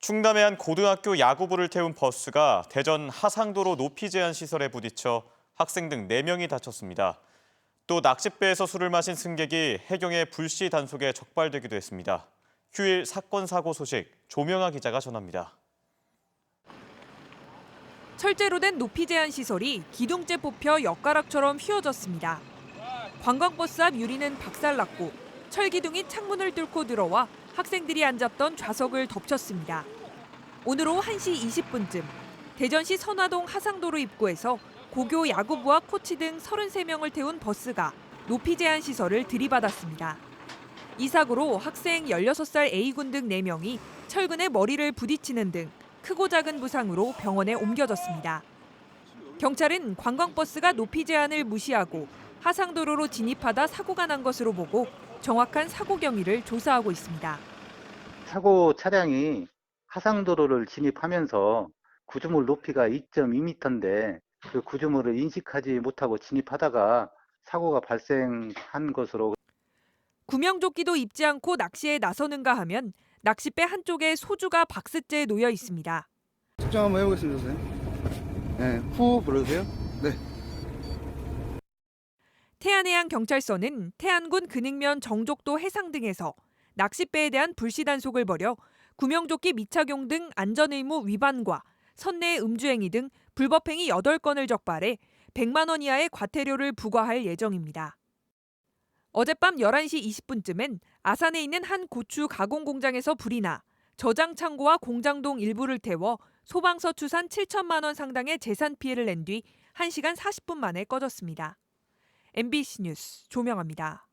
충남의 한 고등학교 야구부를 태운 버스가 대전 하상도로 높이 제한 시설에 부딪혀 학생 등 4명이 다쳤습니다. 또 낚싯배에서 술을 마신 승객이 해경의 불시 단속에 적발되기도 했습니다. 휴일 사건 사고 소식 조명아 기자가 전합니다. 철제로 된 높이 제한 시설이 기둥째 뽑혀 엿가락처럼 휘어졌습니다. 관광버스 앞 유리는 박살났고 철기둥이 창문을 뚫고 들어와 학생들이 앉았던 좌석을 덮쳤습니다. 오늘 오후 1시 20분쯤 대전시 선화동 하상도로 입구에서 고교 야구부와 코치 등 33명을 태운 버스가 높이 제한 시설을 들이받았습니다. 이 사고로 학생 16살 A군 등 4명이 철근에 머리를 부딪히는 등 크고 작은 부상으로 병원에 옮겨졌습니다. 경찰은 관광버스가 높이 제한을 무시하고 하상도로로 진입하다 사고가 난 것으로 보고 정확한 사고 경위를 조사하고 있습니다. 사고 차량이 하상도로를 진입하면서 구조물 높이가 2.2m인데 그 구조물을 인식하지 못하고 진입하다가 사고가 발생한 것으로 구명조끼도 입지 않고 낚시에 나서는가 하면 낚싯배 한쪽에 소주가 박스째에 놓여 있습니다. 측정 한번 해보겠습니다, 선생님. 네, 후 불러주세요. 네. 태안해양 경찰서는 태안군 근익면 정족도 해상 등에서 낚싯배에 대한 불시 단속을 벌여 구명조끼 미착용 등 안전의무 위반과 선내 음주행위 등 불법행위 8건을 적발해 100만 원 이하의 과태료를 부과할 예정입니다. 어젯밤 11시 20분쯤엔 아산에 있는 한 고추 가공 공장에서 불이 나 저장 창고와 공장동 일부를 태워 소방서 추산 7천만 원 상당의 재산 피해를 낸 뒤 1시간 40분 만에 꺼졌습니다. MBC 뉴스 조명아입니다.